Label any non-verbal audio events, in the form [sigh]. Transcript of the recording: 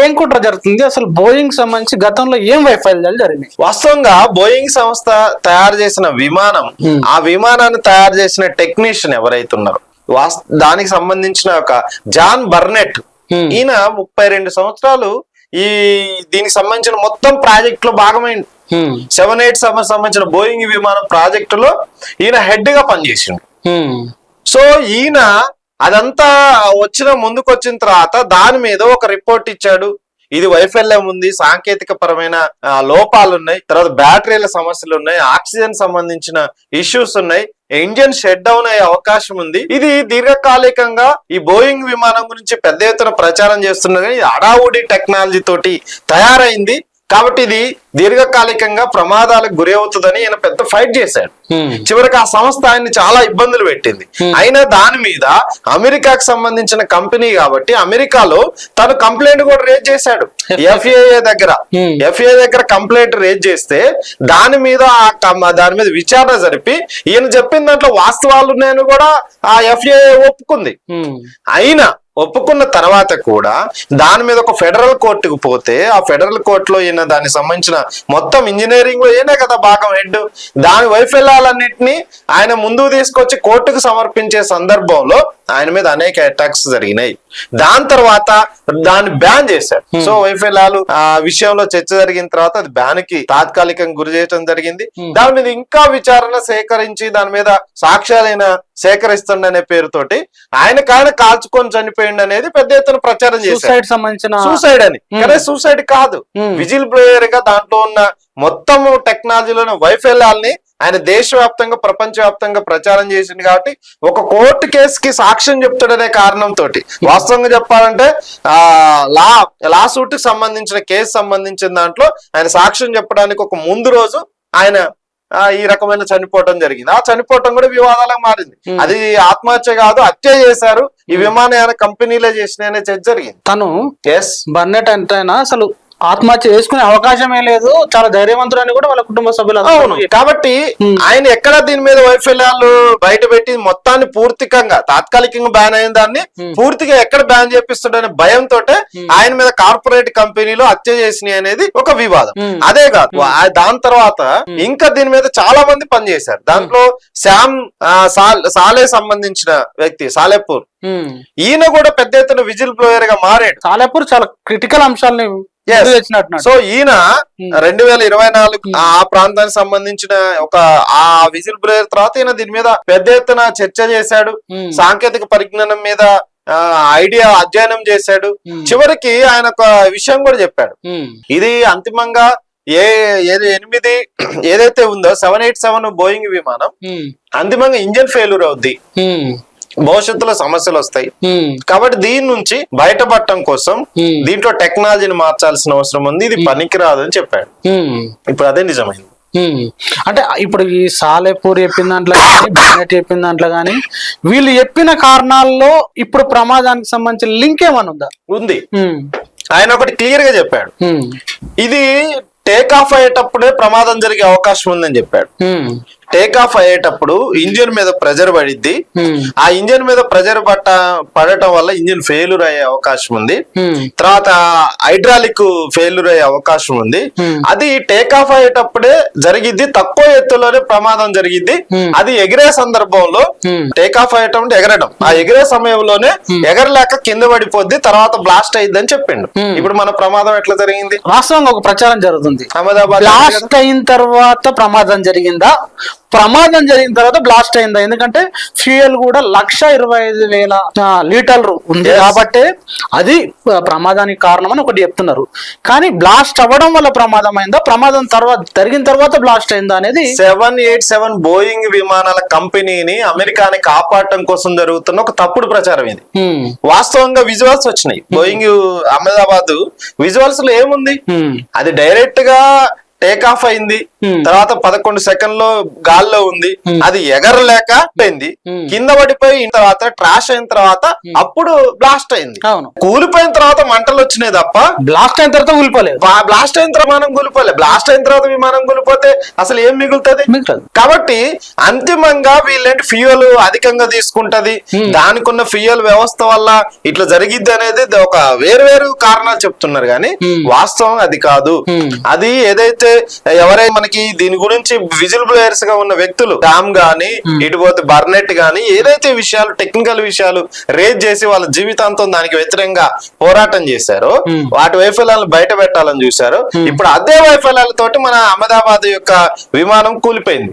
ఏం కుట్ర జరుగుతుంది అసలు బోయింగ్ సంబంధించి గతంలో ఏం వైఫల్యాలు జరిగినాయి వాస్తవంగా బోయింగ్ సంస్థ తయారు చేసిన విమానం. ఆ విమానాన్ని తయారు చేసిన టెక్నీషియన్ ఎవరైతే ఉన్నారో దానికి సంబంధించిన ఒక జాన్ బర్నెట్. ఈయన ముప్పై రెండు సంవత్సరాలు ఈ దీనికి సంబంధించిన మొత్తం ప్రాజెక్ట్లో భాగమైంది. సెవెన్ ఎయిట్ సంబంధించిన బోయింగ్ విమానం ప్రాజెక్టులో ఈయన హెడ్గా పనిచేసిండు. సో ఈయన అదంతా వచ్చిన ముందుకు వచ్చిన తర్వాత దాని మీద ఒక రిపోర్ట్ ఇచ్చాడు. ఇది వైఫల్యం ఉంది సాంకేతిక పరమైన లోపాలు ఉన్నాయి తర్వాత బ్యాటరీల సమస్యలు ఉన్నాయి ఆక్సిజన్ సంబంధించిన ఇష్యూస్ ఉన్నాయి ఇంజన్ షెడ్ డౌన్ అయ్యే అవకాశం ఉంది. ఇది దీర్ఘకాలికంగా ఈ బోయింగ్ విమానం గురించి పెద్ద ఎత్తున ప్రచారం చేస్తున్నది ఇది అడావుడి టెక్నాలజీ తోటి తయారైంది. కాబట్టి ఇది దీర్ఘకాలికంగా ప్రమాదాలకు గురి అవుతుందని ఈయన పెద్ద ఫైట్ చేశాడు. చివరికి ఆ సంస్థ ఆయన్ని చాలా ఇబ్బందులు పెట్టింది అయినా దాని మీద అమెరికాకు సంబంధించిన కంపెనీ కాబట్టి అమెరికాలో తను కంప్లైంట్ కూడా రేజ్ చేశాడు [laughs] ఎఫ్ఏఏ దగ్గర. ఎఫ్ఏ దగ్గర కంప్లైంట్ రేజ్ చేస్తే దాని మీద దాని మీద విచారణ జరిపి ఈయన చెప్పిన దాంట్లో వాస్తవాలు ఉన్నాయని కూడా ఆ ఎఫ్ఏఏ ఒప్పుకుంది. అయినా ఒప్పుకున్న తర్వాత కూడా దాని మీద ఒక ఫెడరల్ కోర్టుకు పోతే ఆ ఫెడరల్ కోర్టులో ఈయన దానికి సంబంధించిన మొత్తం ఇంజనీరింగ్లో ఏనే కదా భాగం హెడ్ దాని వైఫల్యాలన్నింటినీ ఆయన ముందుకు తీసుకొచ్చి కోర్టుకు సమర్పించే సందర్భంలో ఆయన మీద అనేక అటాక్స్ జరిగినాయి. దాని తర్వాత దాన్ని బ్యాన్ చేశారు. సో వైఫల్యాలు ఆ విషయంలో చర్చ జరిగిన తర్వాత అది బ్యాన్కి తాత్కాలికంగా గురి చేయడం జరిగింది. దాని మీద ఇంకా విచారణ సేకరించి దాని మీద సాక్ష్యాలైన సేకరిస్తుండ అనే పేరుతోటి ఆయన కాయన కాల్చుకొని చనిపోయింది అనేది పెద్ద ఎత్తున ప్రచారం చేశారు. సూసైడ్ సంబంధించిన సూసైడ్ అని. కానీ సూసైడ్ కాదు. Hmm. విజిల్ బ్లోయర్గా దాంట్లో ఉన్న మొత్తము టెక్నాలజీలోని వైఫల్యాల్ని ఆయన దేశవ్యాప్తంగా ప్రపంచవ్యాప్తంగా ప్రచారం చేసింది కాబట్టి ఒక కోర్టు కేసుకి సాక్ష్యం చెప్తాడనే కారణంతో వాస్తవంగా చెప్పాలంటే ఆ లా లా సూట్కి సంబంధించిన కేసు సంబంధించిన దాంట్లో ఆయన సాక్ష్యం చెప్పడానికి ఒక ముందు రోజు ఆయన ఈ రకమైన చనిపోవటం జరిగింది. ఆ చనిపోవటం కూడా వివాదాలకు మారింది. అది ఆత్మహత్య కాదు హత్య చేశారు. ఈ విమానయాన కంపెనీలే చేసిన చర్చ జరిగింది. తను ఎస్ బర్నెట్ అంటేనా అసలు ఆత్మహత్య చేసుకునే అవకాశమే లేదు చాలా ధైర్యవంతుడు అని కూడా వాళ్ళ కుటుంబ సభ్యులు అవును కాబట్టి. ఆయన ఎక్కడ దీని మీద వైఫల్యాలు బయట పెట్టి మొత్తాన్ని పూర్తికంగా తాత్కాలికంగా బ్యాన్ అయిన దాన్ని. పూర్తిగా ఎక్కడ బ్యాన్ చేపిస్తాడనే భయంతో ఆయన మీద కార్పొరేట్ కంపెనీలు హత్య చేసినాయి అనేది ఒక వివాదం. అదే కాదు దాని తర్వాత ఇంకా దీని మీద చాలా మంది పనిచేశారు దాంట్లో శ్యామ్ ఆ, సాల్- సంబంధించిన వ్యక్తి సాలేపూర్. ఈయన కూడా పెద్ద ఎత్తున విజిల్ బ్లోయర్గా మారాడు సాలెపూర్ చాలా క్రిటికల్ అంశాలని. సో ఈయన Hmm. రెండు వేల ఇరవై నాలుగు ఆ ప్రాంతానికి సంబంధించిన ఒక ఆ విజిల్ బ్లోయర్ తర్వాత ఈయన దీని మీద పెద్ద ఎత్తున చర్చ చేశాడు Hmm. సాంకేతిక పరిజ్ఞానం మీద ఐడియా అధ్యయనం చేశాడు Hmm. చివరికి ఆయన ఒక విషయం కూడా చెప్పాడు. ఇది అంతిమంగా ఏ ఏది ఎనిమిది ఏదైతే ఉందో సెవెన్ ఎయిట్ సెవెన్ బోయింగ్ విమానం. అంతిమంగా ఇంజన్ ఫెయిల్యూర్ అవుద్ది. భవిష్యత్తులో సమస్యలు వస్తాయి. కాబట్టి దీని నుంచి బయటపడటం కోసం. దీంట్లో టెక్నాలజీని మార్చాల్సిన అవసరం ఉంది ఇది పనికిరాదు అని చెప్పాడు. ఇప్పుడు అదే నిజమైంది. అంటే ఇప్పుడు ఈ సాలేపూర్ చెప్పిన దాంట్లో కానీ బెన్నెట్ చెప్పిన దాంట్లో కానీ వీళ్ళు చెప్పిన కారణాల్లో ఇప్పుడు ప్రమాదానికి సంబంధించిన లింక్ ఏమైనా ఉందా ఉంది. ఆయన ఒకటి క్లియర్గా చెప్పాడు. ఇది టేక్ ఆఫ్ అయ్యేటప్పుడే ప్రమాదం జరిగే అవకాశం ఉందని చెప్పాడు. టేక్ ఆఫ్ అయ్యేటప్పుడు ఇంజిన్ మీద ప్రెజర్ పడిద్ది. ఆ ఇంజిన్ మీద ప్రెజర్ పట్ట పడటం వల్ల ఇంజిన్ ఫెయిల్యూర్ అయ్యే అవకాశం ఉంది. తర్వాత హైడ్రాలిక్ ఫెయిల్యూర్ అయ్యే అవకాశం ఉంది. అది టేక్ ఆఫ్ అయ్యేటప్పుడే జరిగిద్ది. తక్కువ ఎత్తులోనే ప్రమాదం జరిగిద్ది. అది ఎగిరే సందర్భంలో. టేక్ ఆఫ్ అయ్యటం అంటే ఎగరడం. ఆ ఎగిరే సమయంలోనే ఎగరలేక కింద పడిపోద్ది. తర్వాత బ్లాస్ట్ అయ్యిద్దని చెప్పిండు. Hmm. ఇప్పుడు మన ప్రమాదం ఎట్లా జరిగింది? వాస్తవంగా ఒక ప్రచారం జరుగుతుంది. అహ్మదాబాద్ బ్లాస్ట్ అయిన తర్వాత ప్రమాదం జరిగిందా? ప్రమాదం జరిగిన తర్వాత బ్లాస్ట్ అయిందా. ఎందుకంటే ఫ్యూయల్ కూడా లక్ష ఇరవై ఐదు వేల లీటర్లు ఉంది. కాబట్టి అది ప్రమాదానికి కారణం అని ఒకటి చెప్తున్నారు. కానీ బ్లాస్ట్ అవ్వడం వల్ల ప్రమాదం అయిందా ప్రమాదం తర్వాత జరిగిన తర్వాత బ్లాస్ట్ అయిందా అనేది సెవెన్ ఎయిట్ సెవెన్ బోయింగ్ విమానాల కంపెనీని అమెరికాని కాపాడటం కోసం జరుగుతున్న ఒక తప్పుడు ప్రచారం ఇది. వాస్తవంగా విజువల్స్ వచ్చినాయి. బోయింగ్ అహ్మదాబాద్ విజువల్స్లో ఏముంది అది డైరెక్ట్గా టేక్ ఆఫ్ అయింది. తర్వాత పదకొండు సెకండ్లో గాల్లో ఉంది. అది ఎగరలేక పోయింది. కింద పడిపోయి తర్వాత ట్రాష్ అయిన తర్వాత అప్పుడు బ్లాస్ట్ అయింది. కూలిపోయిన తర్వాత మంటలు వచ్చినాయి తప్ప బ్లాస్ట్ అయిన తర్వాత ఊలిపోలేదు బా- బ్లాస్ట్ అయిన తర్వాత విమానం కూలిపోలే బ్లాస్ట్ అయిన తర్వాత విమానం కూలిపోతే అసలు ఏం మిగులుతుంది? కాబట్టి అంతిమంగా వీళ్ళేంటి ఫ్యూయల్ అధికంగా తీసుకుంటది? దానికి ఉన్న ఫ్యూయల్ వ్యవస్థ వల్ల ఇట్లా జరిగిద్ది అనేది ఒక వేరు వేరు కారణాలు చెప్తున్నారు కానీ వాస్తవం అది కాదు. అది ఏదైతే ఎవరైతే మనకి దీని గురించి విజిల్ బ్లోయర్స్గా ఉన్న వ్యక్తులు డామ్ గాని ఇటుపోతే బర్నెట్ గాని ఏదైతే విషయాలు టెక్నికల్ విషయాలు రేజ్ చేసి వాళ్ళ జీవితాంతం దానికి వ్యతిరేకంగా పోరాటం చేశారో వాటి వైఫల్యాలను బయట పెట్టాలని చూశారు ఇప్పుడు అదే వైఫల్యాలతోటి మన అహ్మదాబాద్ యొక్క విమానం కూలిపోయింది.